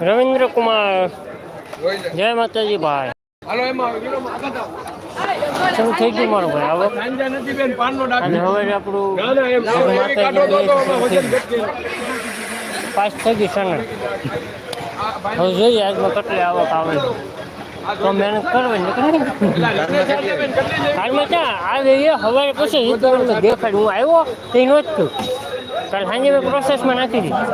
રવિન્દ્ર કુમાર. જય માતાજી ભાઈ. હાલો એમાં. શરૂ થઈ ગયું મારું ભાઈ? અને હવે આપણું. પાસ થઈ ગયું છે ને. હવે જોઈએ આજમાં કેટલી આવક આવે. તો મહેનત કરવાની? હાલમાં ક્યાં? આવે એ હવારે પછી તમને દેખાડ હું આવ્યો? તે નહોતું કાલ સાંજે મેં પ્રોસેસમાં નાખી દીધી.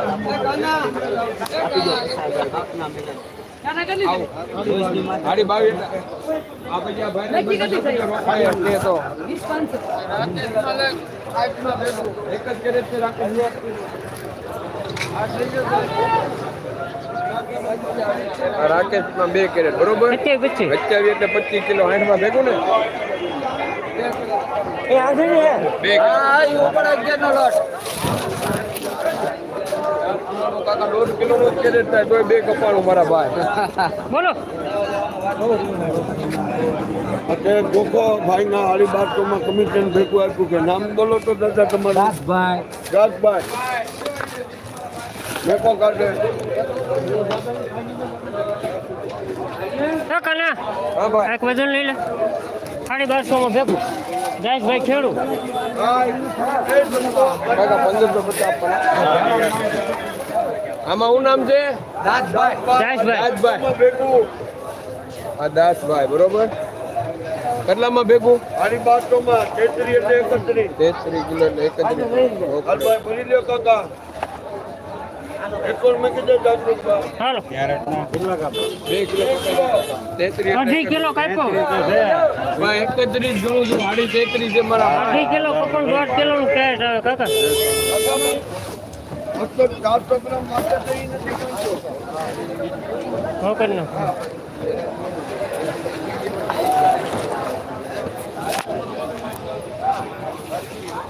એક જ કેરેટ છે રાખો માં બે કેરેટ બરોબર? અત્યારે સત્યાવીસ એટલે પચીસ કિલો હાઈઠમાં ભેગું ને? ને બે કાકા દોઢ કિલો નો કેરેટ થાય તો બે કપાળું મારા ભાઈ. બોલો. અત્યારે ગોખો ભાઈના અલીબાગમાં કમિશન ભેગું આપ્યું કે નામ બોલો તો દાદા તમારું. દાસભાઈ દાસભાઈ ભેગો કાઢે કાના. હા ભાઈ. એક વજન લઈ લે. સાડી બારસો માં ભેગું. જયેશભાઈ ખેડૂ આમાં હું નામ છે? દાસભાઈ ભેગું આ દાસભાઈ બરોબર? કેટલામાં ભેગું? અલીબાગમાં તેત્રી એટલે એકત્રીસ. તેત્રીસ કિલો એટલે એકત્રીસ. ઓકે. લ્યો કાકા. હાલો. કિલો અઢી કાપ્યો. એકત્રીસ ગણું છું તેત્રીસ છે મારા અઢી કિલો કપણ દોઢ કિલો નું કેરેટ આવે, કાકા. મતલબ ચારસો ગ્રામ માટે થઈ નથી પાંચસો હું કરી નાખું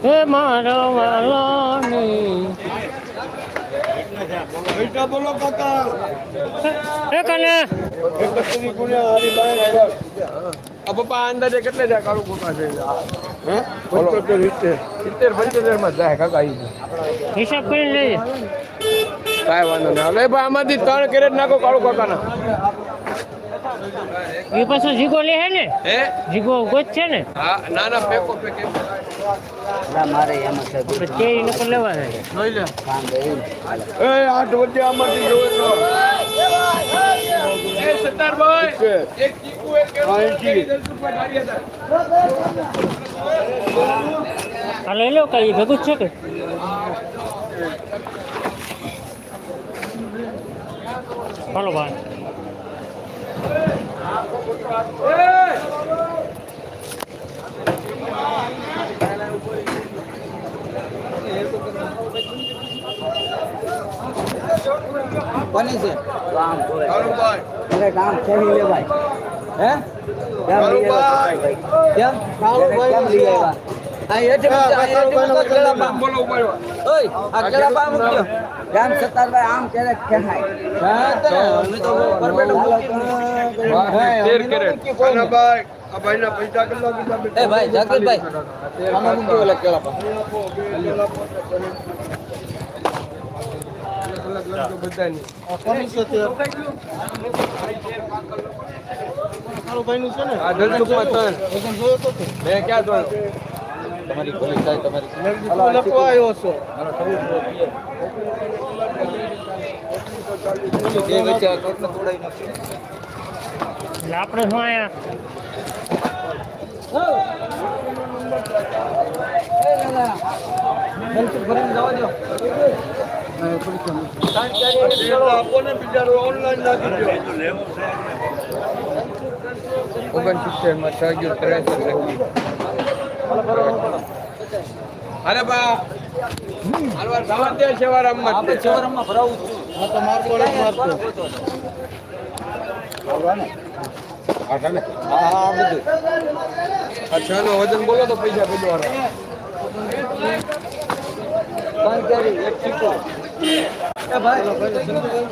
હે બોલો કાકા. કને. ગુણ્યા આ પપ્પા અંદાજે કેટલે જાય કાળુ પપ્પા છે? હે? પંચોતેર રીતે સિત્તેર પંચોતેરમાં જાય કાકા હિસાબ કરીને કાંઈ વાંધો નહીં. હવે ભાઈ આમાંથી ત્રણ કેરેટ નાખો કાળુ કાકાના. એ પાછો જીગો લે હે ને? હે? જીગો ગોત છે ને? હા ના ના પેકો પેકે આપણે કેરી પર લેવા છે જોઈ લે. એ આઠ વચ્ચે આમાંથી જોવે તો. એ સત્તારભાઈ ભાઈ એક જીગો એક કે. આ લઈ લો કઈ ભેગું જ છે કે? હાલો ભાઈ. કાળુભાઈ, અરે કામ કેવી લે ભાઈ? હે? કેમ લઈ આવ્યા? કેમ? કેમ લઈ આવ્યા આ એ આ એ જ મૂકજો, કેળામાં. બોલો ઓય, આ કેળામાં મૂકજો. કેમ સત્તારભાઈ આમ ક્યારેક કહેવાય. ભાઈ આમાં ઓલા. આ ત્રણ. મેં ક્યાં ત્રણ? તમારી ભલી થાય તમારી લખવા આવ્યો છો. આપણે શું આપો ને બિચારો ઓનલાઈન નાખી દો ઓગણસિત્તેરમાં છ અગિયાર ત્રેસઠ લખી. અરે બા. હાલવાર ખાવા દે છે વાર આમ આપણે ચવરમાં ભરાવું છું. હા તો મારતો નથી મારતો હા હા બધું. અચ્છા નો વજન બોલો તો પૈસા પેલો ત્રણ કેરી એક ચીકુ. એ ભાઈ.